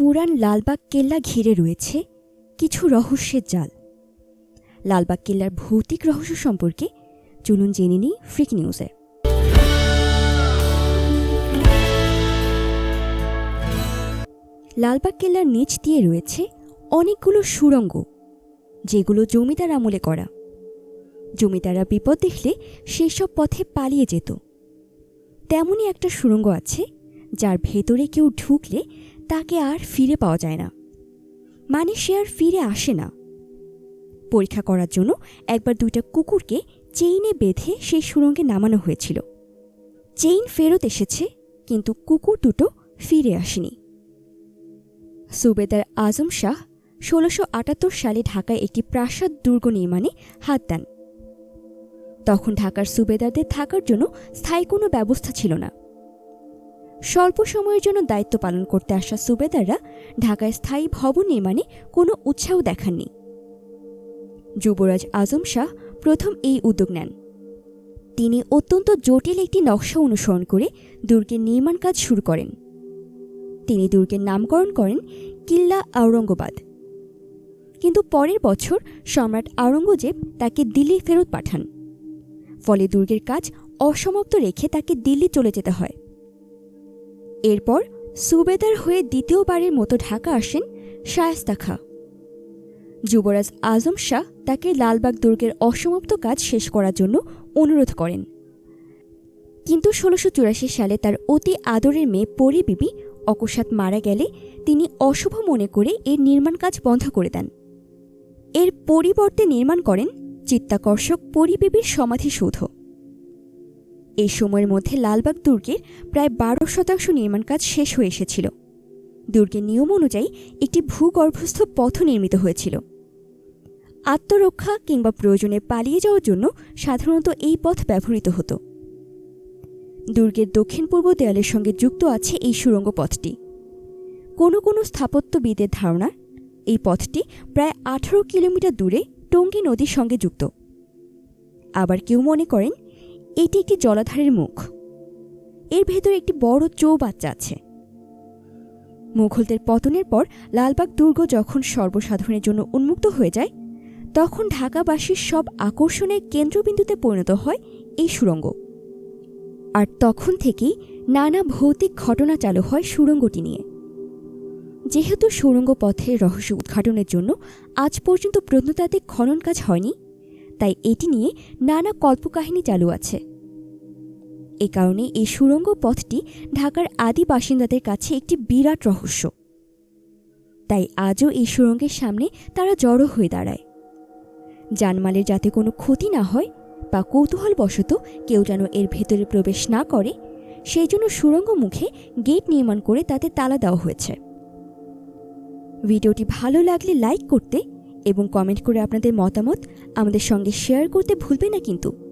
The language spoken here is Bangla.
পুরান লালবাগ কেল্লা ঘিরে রয়েছে কিছু রহস্যের জাল। লালবাগ কেল্লার ভৌতিক রহস্য সম্পর্কে চলুন জেনে নিই ফ্রিক নিউজে লালবাগ কেল্লার নিচ দিয়ে রয়েছে অনেকগুলো সুড়ঙ্গ, যেগুলো জমিদার আমলে করা। জমিদাররা বিপদ দেখলে সেসব পথে পালিয়ে যেত। তেমনই একটা সুড়ঙ্গ আছে, যার ভেতরে কেউ ঢুকলে তাকে আর ফিরে পাওয়া যায় না। মানে সে আর ফিরে আসে না। পরীক্ষা করার জন্য একবার দুইটা কুকুরকে চেইনে বেঁধে সেই সুড়ঙ্গে নামানো হয়েছিল। চেইন ফেরত এসেছে, কিন্তু কুকুর দুটো ফিরে আসেনি। সুবেদার আজম শাহ ষোলোশো আটাত্তর সালে ঢাকায় একটি প্রাসাদ দুর্গ নির্মাণে হাত দেন। তখন ঢাকার সুবেদারদের থাকার জন্য স্থায়ী কোনো ব্যবস্থা ছিল না। স্বল্প সময়ের জন্য দায়িত্ব পালন করতে আসা সুবেদাররা ঢাকায় স্থায়ী ভবন নির্মাণে কোনো উৎসাহ দেখাননি। যুবরাজ আজম শাহ প্রথম এই উদ্যোগ নেন। তিনি অত্যন্ত জটিল একটি নকশা অনুসরণ করে দুর্গের নির্মাণ কাজ শুরু করেন। তিনি দুর্গের নামকরণ করেন কিল্লা আওরঙ্গবাদ। কিন্তু পরের বছর সম্রাট আওরঙ্গজেব তাকে দিল্লি ফেরত পাঠান। ফলে দুর্গের কাজ অসমাপ্ত রেখে তাকে দিল্লি চলে যেতে হয়। এরপর সুবেদার হয়ে দ্বিতীয়বারের মতো ঢাকা আসেন শায়েস্তা খা। যুবরাজ আজম শাহ তাকে লালবাগ দুর্গের অসমাপ্ত কাজ শেষ করার জন্য অনুরোধ করেন। কিন্তু ষোলোশো চুরাশি সালে তার অতি আদরের মেয়ে পরি বিবি মারা গেলে তিনি অশুভ মনে করে এর নির্মাণ কাজ বন্ধ করে দেন। এর পরিবর্তে নির্মাণ করেন চিত্তাকর্ষক পরিবেবীর সমাধিসৌধ। এই সময়ের মধ্যে লালবাগ দুর্গের প্রায় বারো শতাংশ নির্মাণ কাজ শেষ হয়ে এসেছিল। দুর্গের নিয়ম অনুযায়ী একটি ভূগর্ভস্থ পথ নির্মিত হয়েছিল। আত্মরক্ষা কিংবা প্রয়োজনে পালিয়ে যাওয়ার জন্য সাধারণত এই পথ ব্যবহৃত হতো। দুর্গের দক্ষিণ পূর্ব দেয়ালের সঙ্গে যুক্ত আছে এই সুড়ঙ্গ পথটি। কোনো কোনো স্থাপত্যবিদের ধারণা, এই পথটি প্রায় আঠারো কিলোমিটার দূরে টঙ্গী নদীর সঙ্গে যুক্ত। আবার কেউ মনে করেন এটি একটি জলাধারের মুখ। এর ভেতরে একটি বড় চৌবাচ্চা আছে। মুঘলদের পতনের পর লালবাগ দুর্গ যখন সর্বসাধারণের জন্য উন্মুক্ত হয়ে যায়, তখন ঢাকাবাসীর সব আকর্ষণের কেন্দ্রবিন্দুতে পরিণত হয় এই সুড়ঙ্গ আর তখন থেকেই নানা ভৌতিক ঘটনা চালু হয় সুড়ঙ্গটি নিয়ে। যেহেতু সুড়ঙ্গ পথের রহস্য উদ্ঘাটনের জন্য আজ পর্যন্ত প্রত্নতাত্ত্বিক খনন কাজ হয়নি তাই এটি নিয়ে নানা কল্পকাহিনী চালু আছে। এ কারণে এই সুড়ঙ্গ পথটি ঢাকার আদি বাসিন্দাদের কাছে একটি বিরাট রহস্য। তাই আজও এই সুড়ঙ্গের সামনে তারা জড়ো হয়ে দাঁড়ায়। জানমালের যাতে কোনো ক্ষতি না হয় বা কৌতূহলবশত কেউ যেন এর ভেতরে প্রবেশ না করে, সেই জন্য সুড়ঙ্গ মুখে গেট নির্মাণ করে তাতে তালা দেওয়া হয়েছে। ভিডিওটি ভালো লাগলে লাইক করতে এবং কমেন্ট করে আপনাদের মতামত আমাদের সঙ্গে শেয়ার করতে ভুলবে না কিন্তু।